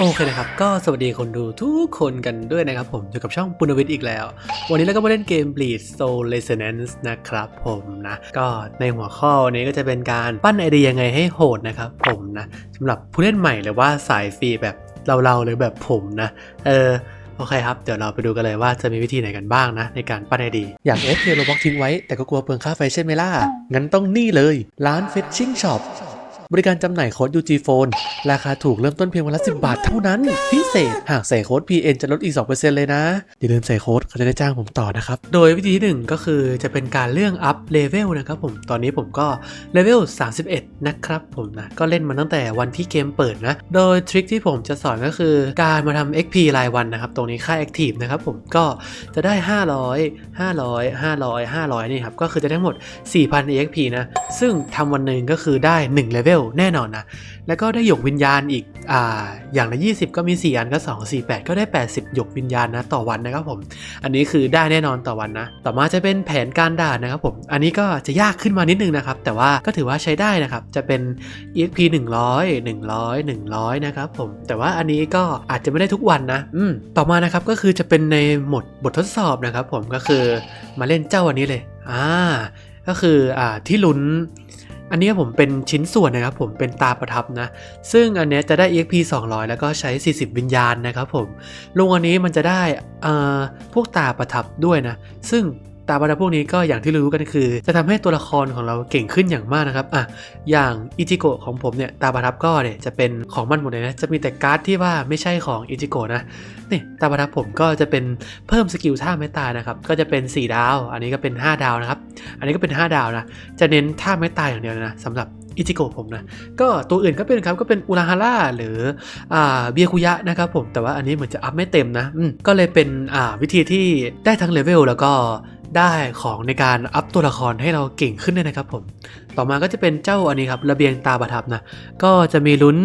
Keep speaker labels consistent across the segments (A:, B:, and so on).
A: โอเคนะครับ ก็สวัสดีคนดูทุกคนกันด้วยนะครับผม อยู่กับช่องปุณวิทย์อีกแล้ว วันนี้เราก็มาเล่นเกม Bleed Soul Resonance นะครับผมนะ ก็ในหัวข้อนี้ก็จะเป็นการปั้นไอเดียยังไงให้โหดนะครับผมนะสำหรับผู้เล่นใหม่หรือว่าสายฟรีแบบเราๆหรือแบบผมนะ เออโอเคครับ เดี๋ยวเราไปดูกันเลยว่าจะมีวิธีไหนกันบ้างนะ ในการปั้นไอดี อยากเอฟเคโรบ็อกทิ้งไว้แต่ก็กลัวเปลืองค่าไฟใช่ไหมล่ะงั้นต้องนี่เลยร้าน Fetching Shop บริการจำหน่ายโค้ด UG Phone ราคาถูกเริ่มต้นเพียงวันละ 10 บาทเท่านั้น พิเศษ หากใส่โค้ด PN จะลดอีก 2%เลยนะ อย่าลืมใส่โค้ดเขาจะได้จ้างผมต่อนะครับ โดยวิธีที่หนึ่งก็คือจะเป็นการเรื่องอัพเลเวลนะครับผม ตอนนี้ผมก็เลเวล 31 นะครับผมนะ ก็เล่นมาตั้งแต่วันที่เกมเปิดนะ โดยทริคที่ผมจะสอนก็คือการมาทำ XP รายวันนะครับ ตรงนี้ค่า Active นะครับผม ก็จะได้ 500 500 500 500นี่ครับ ก็คือจะได้ทั้งหมด 4,000 EXP นะ ซึ่งทำวันหนึ่งก็คือได้1เลเวลแน่นอนนะ แล้วก็ได้หยกวิญญาณอีกอ่าอย่างละ 20 ก็มี 4 อันก็ 2 4 8 ก็ได้ 80 หยกวิญญาณนะต่อวันนะครับผม อันนี้คือได้แน่นอนต่อวันนะ ต่อมาจะเป็นแผนการด่านนะครับผม อันนี้ก็จะยากขึ้นมานิดนึงนะครับ แต่ว่าก็ถือว่าใช้ได้นะครับ จะเป็น EXP 100 100 100 นะครับผม แต่ว่าอันนี้ก็อาจจะไม่ได้ทุกวันนะ อืม ต่อมานะครับก็คือจะเป็นในหมดบททดสอบนะครับผม ก็คือมาเล่นเจ้าอันนี้เลย อ่า ก็คืออ่าที่ลุ้น อันนี้ผมเป็นชิ้นส่วนนะครับผมเป็นตาประทับนะ ซึ่งอันเนี้ยจะได้ EXP 200 แล้วก็ใช้ 40 วิญญาณนะครับผมลงอันนี้มันจะได้เอ่อพวกตาประทับด้วยนะ ซึ่ง ตาประทับพวกนี้ก็อย่างที่รู้กันคือ จะทำให้ตัวละครของเราเก่งขึ้นอย่างมากนะครับอะอย่างอิจิโกะของผมเนี่ยตาประทับก็เนี่ยจะเป็นของมันหมดเลยนะจะมีแต่การ์ดที่ว่าไม่ใช่ของอิจิโกะนะนี่ตาประทับผมก็จะเป็นเพิ่มสกิลท่าไม่ตายนะครับก็จะเป็น 4 ดาว อันนี้ก็เป็น 5 ดาวนะครับอันนี้ก็เป็น 5 ดาวนะจะเน้นท่าไม่ตายอย่างเดียวนะสำหรับอิจิโกะผมนะ ก็ตัวอื่นก็เป็นครับ ก็เป็นอุราฮาร่าหรืออ่าเบียคุยะนะครับผม แต่ว่าอันนี้เหมือนจะอัพไม่เต็มนะมก็เลยเป็นอ่าวิธีที่ได้ทั้งเลเวลแล้วก็ ได้ของในการอัพตัวละครให้เราเก่งขึ้นด้วยนะครับผม ต่อมาก็จะเป็นเจ้าอันนี้ครับระเบียงตาประทับนะ ก็จะมีลุ้น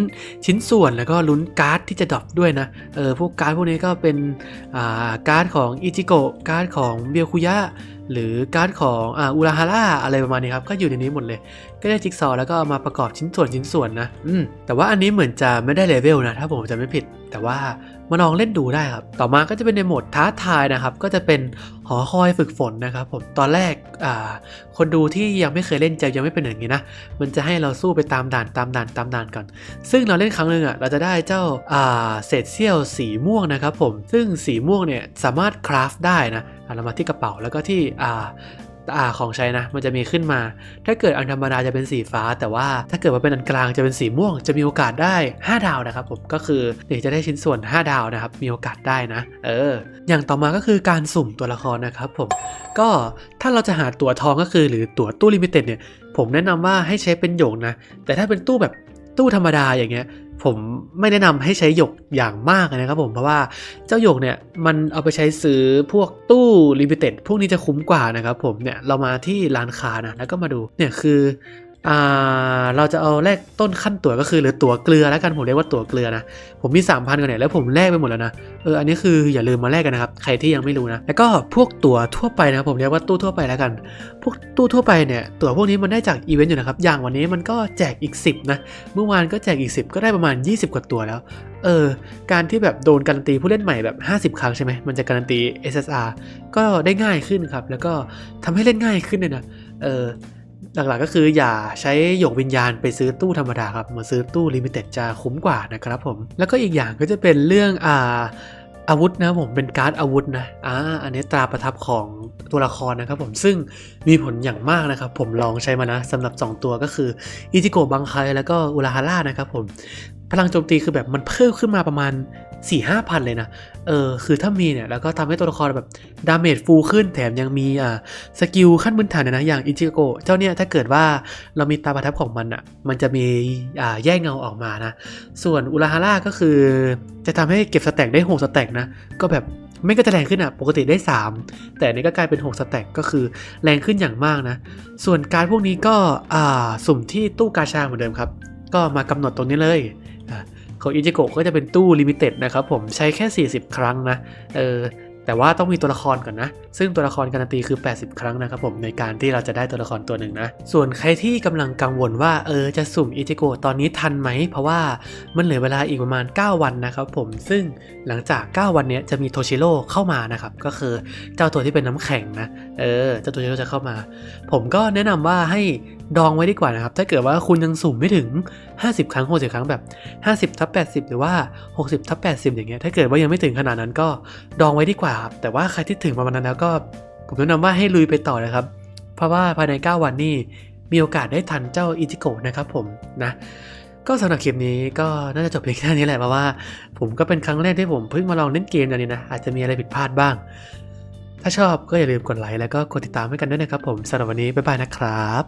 A: ชิ้นส่วนแล้วก็ลุ้นการ์ดที่จะดรอปด้วยนะ เออพวกการ์ดพวกนี้ก็เป็นอ่าการ์ดของอิจิโกะการ์ดของเบียคุยะหรือการ์ดของอ่าอุราฮาร่าอะไรประมาณนี้ครับ ก็อยู่ในนี้หมดเลย ก็ได้จิ๊กซอว์แล้วก็เอามาประกอบชิ้นส่วนชิ้นส่วนนะ อืม แต่ว่าอันนี้เหมือนจะไม่ได้เลเวลนะ ถ้าผมจะไม่ผิด แต่ว่ามาลองเล่นดูได้ครับ ต่อมาก็จะเป็นในโหมดท้าทายนะครับ ก็จะเป็นหอคอยฝึกฝนนะครับผม ตอนแรกอ่าคนดูที่ยังไม่เคยเล่นจะยังไม่เป็นอย่างนี้นะ มันจะให้เราสู้ไปตามด่านตามด่านตามด่านก่อน ซึ่งเราเล่นครั้งหนึ่งอะ เราจะได้เจ้าอ่าเศษเสี้ยวสีม่วงนะครับผม ซึ่งสีม่วงเนี่ยสามารถคราฟได้นะเรามาที่กระเป๋าแล้วก็ที่อ่า อ่าของใช้นะ มันจะมีขึ้นมา ถ้าเกิดอันธรรมดาจะเป็นสีฟ้า แต่ว่าถ้าเกิดว่าเป็นอันกลางจะเป็นสีม่วง จะมีโอกาสได้ 5 ดาวนะครับผมก็คือเดี๋ยวจะได้ชิ้นส่วน 5 ดาวนะครับ มีโอกาสได้นะ เออ อย่างต่อมาก็คือการสุ่มตัวละครนะครับผมก็ถ้าเราจะหาตั๋วทองก็คือหรือตั๋วตู้ลิมิเต็ดเนี่ยผมแนะนำว่าให้ใช้เป็นหยกนะ แต่ถ้าเป็นตู้แบบ ตู้ธรรมดาอย่างเงี้ยผมไม่แนะนำให้ใช้หยกอย่างมากนะครับผมเพราะว่าเจ้าหยกเนี่ยมันเอาไปใช้ซื้อพวกตู้ลิมิเต็ดพวกนี้จะคุ้มกว่านะครับผมเนี่ยเรามาที่ร้านค้านะแล้วก็มาดูเนี่ยคือ อ่าเราจะเอาแลกต้นขั้นตั๋วก็คือหรือตั๋วเกลือแล้วกันผมเรียกว่าตั๋วเกลือนะผมมี 3,000กันเนี่ยแล้วผมแลกไปหมดแล้วนะเอออันนี้คืออย่าลืมมาแลกกันนะครับใครที่ยังไม่รู้นะแล้วก็พวกตั๋วทั่วไปนะผมเรียกว่าตู้ทั่วไปแล้วกัน พวกตู้ทั่วไปเนี่ยตั๋วพวกนี้มันได้จากอีเวนต์อยู่นะครับอย่างวันนี้มันก็แจกอีก 10นะเมื่อวานก็แจกอีก 10 ก็ได้ประมาณ 20 กว่าตั๋วแล้วเออการที่แบบโดนการันตีผู้เล่นใหม่แบบ 50 ครั้งใช่ไหมมันจะการันตี SSR ก็ได้ง่ายขึ้นครับแล้วก็ทำให้เล่นง่ายขึ้นเลยนะเออ หลักๆก็คืออย่าใช้หยกวิญญาณไปซื้อตู้ธรรมดาครับมาซื้อตู้ลิมิเต็ดจะคุ้มกว่านะครับผม แล้วก็อีกอย่างก็จะเป็นเรื่องอ่าอาวุธนะผมเป็นการ์ดอาวุธนะอ่าอันนี้ตราประทับของตัวละครนะครับผมซึ่งมีผลอย่างมากนะครับ ผมลองใช้มานะสำหรับ 2 ตัวก็คืออิจิโกะบังไคแล้วก็อุราฮาร่านะครับผมพลังโจมตีคือแบบมันเพิ่มขึ้นมาประมาณ 4 5 0 0 0เลยนะ เออ คือถ้ามีเนี่ย แล้วก็ทำให้ตัวละครแบบดาเมจฟูลขึ้น แถมยังมีอ่าสกิลขั้นพื้นฐานนะ อย่างอิจิโกะเจ้าเนี่ยถ้าเกิดว่าเรามีตาประทับของมันอะ มันจะมีอ่าแยกเงาออกมานะ ส่วนอุราฮาร่าก็คือ จะทำให้เก็บสแต็กได้6สแต็กนะ ก็แบบไม่ก็จะแรงขึ้นอะ ปกติได้ 3 แต่นนี้ก็กลายเป็น 6 สแต็กก็คือแรงขึ้นอย่างมากนะ ส่วนการพวกนี้ก็อ่าสุ่มที่ตู้กาชาเหมือนเดิมครับ ก็มากำหนดตรงนี้เลย ของอิจิโกะก็จะเป็นตู้ลิมิเต็ดนะครับผมใช้แค่ 40 ครั้งนะเออ แต่ว่าต้องมีตัวละครก่อนนะ ซึ่งตัวละครการันตีคือ 80 ครั้งนะครับผมในการที่เราจะได้ตัวละครตัวหนึ่งนะ ส่วนใครที่กำลังกังวลว่าเออจะสุ่มอิจิโกะตอนนี้ทันไหม เพราะว่ามันเหลือเวลาอีกประมาณ 9 วันนะครับผม ซึ่งหลังจาก 9 วันเนี้ยจะมีโทชิโร่เข้ามานะครับ ก็คือเจ้าตัวที่เป็นน้ำแข็งนะ เออ เจ้าตัวชิโร่จะเข้ามา ผมก็แนะนำว่าให้ดองไว้ดีกว่านะครับ ถ้าเกิดว่าคุณยังสุ่มไม่ถึง 50 ครั้ง 60 ครั้งแบบ 50ทับ80 หรือว่า 60ทับ80 อย่างเงี้ย ถ้าเกิดว่ายังไม่ถึงขนาดนั้นก็ดองไว้ดีกว่าครับแต่ว่าใครที่ถึงประมาณนั้นแล้วก็ ผมแนะนำว่าให้ลุยไปต่อนะครับ เพราะว่าภายใน 9 วันนี่มีโอกาสได้ทันเจ้าอิจิโกะนะครับผมนะก็สำหรับคลิปนี้ก็น่าจะจบเพียงแค่นี้แหละเพราะว่า ผมก็เป็นครั้งแรกที่ผมเพิ่งมาลองเล่นเกมอย่างนี้นะอาจจะมีอะไรผิดพลาดบ้าง ถ้าชอบก็อย่าลืมกดไลค์แล้วก็กดติดตามให้กันด้วยนะครับผมสำหรับวันนี้บ๊ายบายนะครับ